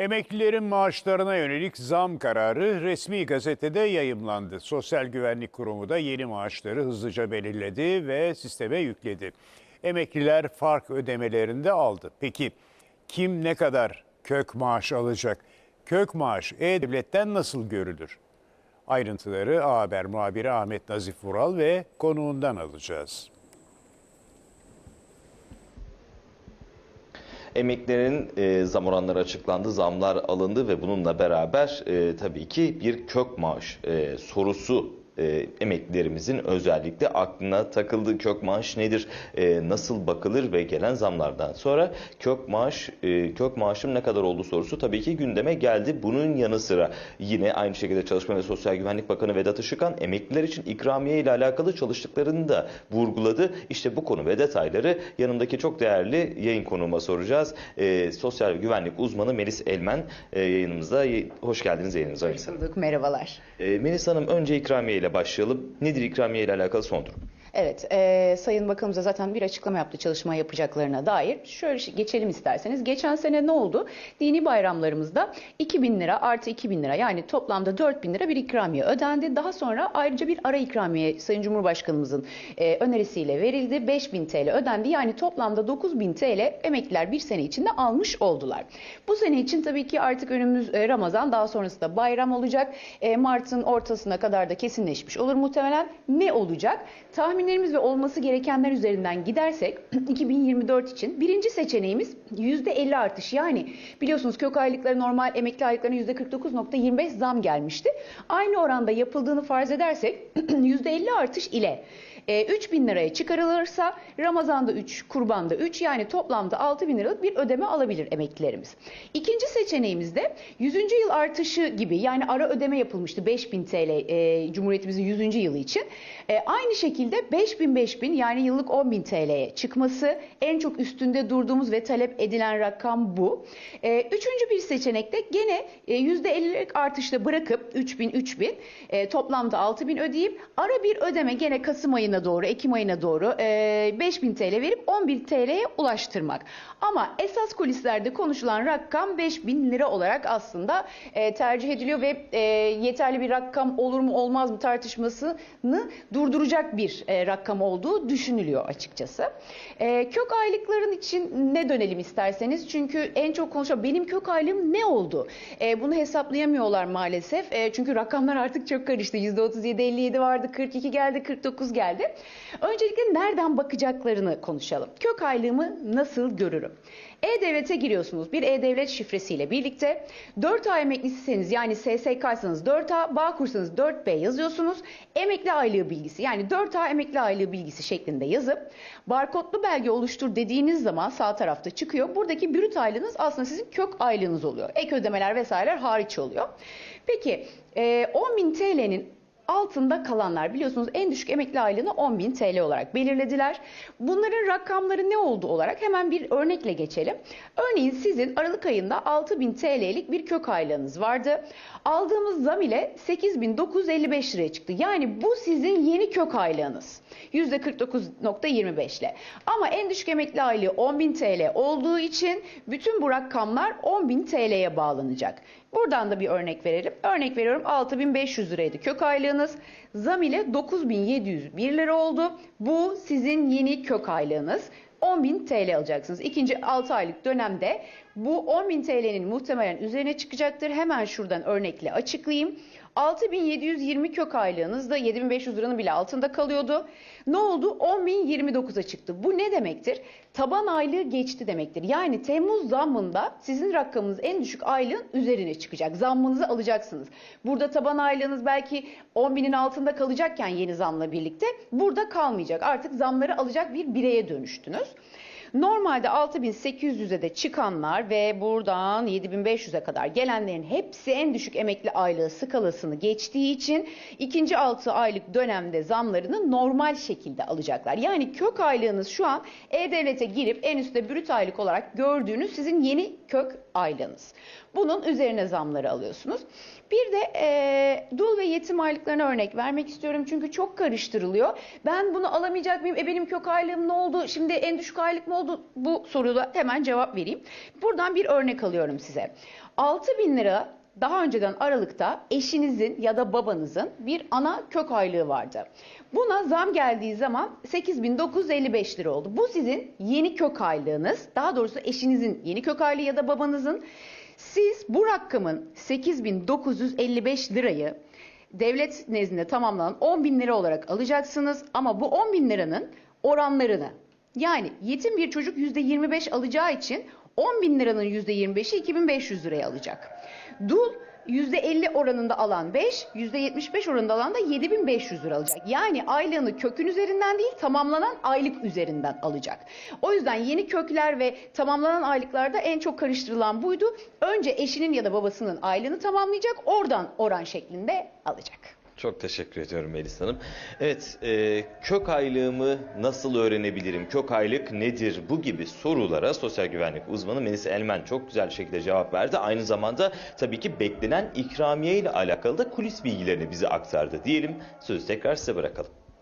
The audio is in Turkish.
Emeklilerin maaşlarına yönelik zam kararı resmi gazetede yayımlandı. Sosyal Güvenlik Kurumu da yeni maaşları hızlıca belirledi ve sisteme yükledi. Emekliler fark ödemelerini de aldı. Peki kim ne kadar kök maaş alacak? Kök maaş E-Devlet'ten nasıl görülür? Ayrıntıları A Haber muhabiri Ahmet Nazif Vural ve konuğundan alacağız. Emeklerin e, zam oranları açıklandı, zamlar alındı ve bununla beraber e, tabii ki bir kök maaş e, sorusu e, emeklilerimizin özellikle aklına takıldığı kök maaş nedir, e, nasıl bakılır ve gelen zamlardan sonra kök maaş e, kök maaşım ne kadar oldu sorusu tabii ki gündeme geldi. Bunun yanı sıra yine aynı şekilde Çalışma ve Sosyal Güvenlik Bakanı Vedat Işıkhan emekliler için ikramiye ile alakalı çalıştıklarını da vurguladı. İşte bu konu ve detayları yanımdaki çok değerli yayın konuğuma soracağız. E, Sosyal Güvenlik uzmanı Melis Elmen e, yayınımızda. Hoş geldiniz yayınımıza. Hanım. bulduk. Merhabalar. E, Melis Hanım önce ikramiye ile başlayalım. Nedir ikramiye ile alakalı son durum? Evet, e, Sayın Bakanımız da zaten bir açıklama yaptı çalışma yapacaklarına dair. Şöyle geçelim isterseniz. Geçen sene ne oldu? Dini bayramlarımızda 2000 lira artı 2000 lira yani toplamda 4000 lira bir ikramiye ödendi. Daha sonra ayrıca bir ara ikramiye Sayın Cumhurbaşkanımızın e, önerisiyle verildi. 5000 TL ödendi. Yani toplamda 9000 TL emekliler bir sene içinde almış oldular. Bu sene için tabii ki artık önümüz e, Ramazan daha sonrasında bayram olacak. E, Mart'ın ortasına kadar da kesinleşmiş olur muhtemelen. Ne olacak? Tahminlerimiz ve olması gerekenler üzerinden gidersek 2024 için birinci seçeneğimiz %50 artış. Yani biliyorsunuz kök aylıkları normal emekli aylıklarına %49.25 zam gelmişti. Aynı oranda yapıldığını farz edersek %50 artış ile e, 3 bin liraya çıkarılırsa Ramazan'da 3, kurbanda 3 yani toplamda 6 bin liralık bir ödeme alabilir emeklilerimiz. İkinci seçeneğimiz de 100. yıl artışı gibi yani ara ödeme yapılmıştı 5 bin TL e, Cumhuriyetimizin 100. yılı için. E, aynı şekilde 5 bin 5 bin yani yıllık 10 bin TL'ye çıkması en çok üstünde durduğumuz ve talep edilen rakam bu. E, üçüncü bir seçenekte gene e, %50'lik artışla bırakıp 3 bin 3 bin e, toplamda 6 bin ödeyip ara bir ödeme gene Kasım ayına doğru Ekim ayına doğru e, 5 bin TL verip 10 bin TL'ye ulaştırmak. Ama esas kulislerde konuşulan rakam 5 bin lira olarak aslında e, tercih ediliyor ve e, yeterli bir rakam olur mu olmaz mı tartışmasını durduracak bir e, rakam olduğu düşünülüyor açıkçası. E, kök aylıkların için ne dönelim isterseniz çünkü en çok konuşulan benim kök aylığım ne oldu? E, bunu hesaplayamıyorlar maalesef E, çünkü rakamlar artık çok karıştı. %37-57 vardı, 42 geldi, 49 geldi. Öncelikle nereden bakacaklarını konuşalım. Kök aylığımı nasıl görürüm? E-Devlet'e giriyorsunuz. Bir E-Devlet şifresiyle birlikte 4A emeklisiseniz yani SSK'sanız 4A, Bağkursanız 4B yazıyorsunuz. Emekli aylığı bilgisi yani 4A emekli aylığı bilgisi şeklinde yazıp barkodlu belge oluştur dediğiniz zaman sağ tarafta çıkıyor. Buradaki brüt aylığınız aslında sizin kök aylığınız oluyor. Ek ödemeler vesaireler hariç oluyor. Peki e, 10.000 TL'nin altında kalanlar biliyorsunuz en düşük emekli aylığını 10.000 TL olarak belirlediler. Bunların rakamları ne oldu olarak hemen bir örnekle geçelim. Örneğin sizin Aralık ayında 6.000 TL'lik bir kök aylığınız vardı. Aldığımız zam ile 8.955 liraya çıktı. Yani bu sizin yeni kök aylığınız. %49.25 ile. Ama en düşük emekli aylığı 10.000 TL olduğu için bütün bu rakamlar 10.000 TL'ye bağlanacak. Buradan da bir örnek verelim. Örnek veriyorum 6500 liraydı kök aylığınız. Zam ile 9701 lira oldu. Bu sizin yeni kök aylığınız. 10.000 TL alacaksınız. İkinci 6 aylık dönemde bu 10.000 TL'nin muhtemelen üzerine çıkacaktır. Hemen şuradan örnekle açıklayayım. 6720 kök aylığınız da 7500 liranın bile altında kalıyordu. Ne oldu? 10.029'a çıktı. Bu ne demektir? Taban aylığı geçti demektir. Yani Temmuz zammında sizin rakamınız en düşük aylığın üzerine çıkacak. Zammınızı alacaksınız. Burada taban aylığınız belki 10.000'in altında kalacakken yeni zamla birlikte burada kalmayacak. Artık zamları alacak bir bireye dönüştünüz. Normalde 6800'e de çıkanlar ve buradan 7500'e kadar gelenlerin hepsi en düşük emekli aylığı skalasını geçtiği için ikinci 6 aylık dönemde zamlarını normal şekilde alacaklar. Yani kök aylığınız şu an E-Devlet'e girip en üstte brüt aylık olarak gördüğünüz sizin yeni kök aylığınız. Bunun üzerine zamları alıyorsunuz. Bir de e, dul ve yetim aylıklarına örnek vermek istiyorum çünkü çok karıştırılıyor. Ben bunu alamayacak mıyım? E benim kök aylığım ne oldu? Şimdi en düşük aylık mı oldu bu soruda hemen cevap vereyim. Buradan bir örnek alıyorum size. 6 bin lira daha önceden Aralık'ta eşinizin ya da babanızın bir ana kök aylığı vardı. Buna zam geldiği zaman 8955 lira oldu. Bu sizin yeni kök aylığınız. Daha doğrusu eşinizin yeni kök aylığı ya da babanızın. Siz bu rakamın 8955 lirayı devlet nezdinde tamamlanan 10 bin lira olarak alacaksınız. Ama bu 10 bin liranın oranlarını yani yetim bir çocuk %25 alacağı için 10 bin liranın %25'i 2500 liraya alacak. Dul %50 oranında alan 5, %75 oranında alan da 7500 lira alacak. Yani aylığını kökün üzerinden değil tamamlanan aylık üzerinden alacak. O yüzden yeni kökler ve tamamlanan aylıklarda en çok karıştırılan buydu. Önce eşinin ya da babasının aylığını tamamlayacak, oradan oran şeklinde alacak. Çok teşekkür ediyorum Melis Hanım. Evet, e, kök aylığımı nasıl öğrenebilirim? Kök aylık nedir? Bu gibi sorulara sosyal güvenlik uzmanı Melis Elmen çok güzel şekilde cevap verdi. Aynı zamanda tabii ki beklenen ikramiye ile alakalı da kulis bilgilerini bize aktardı diyelim. Sözü tekrar size bırakalım.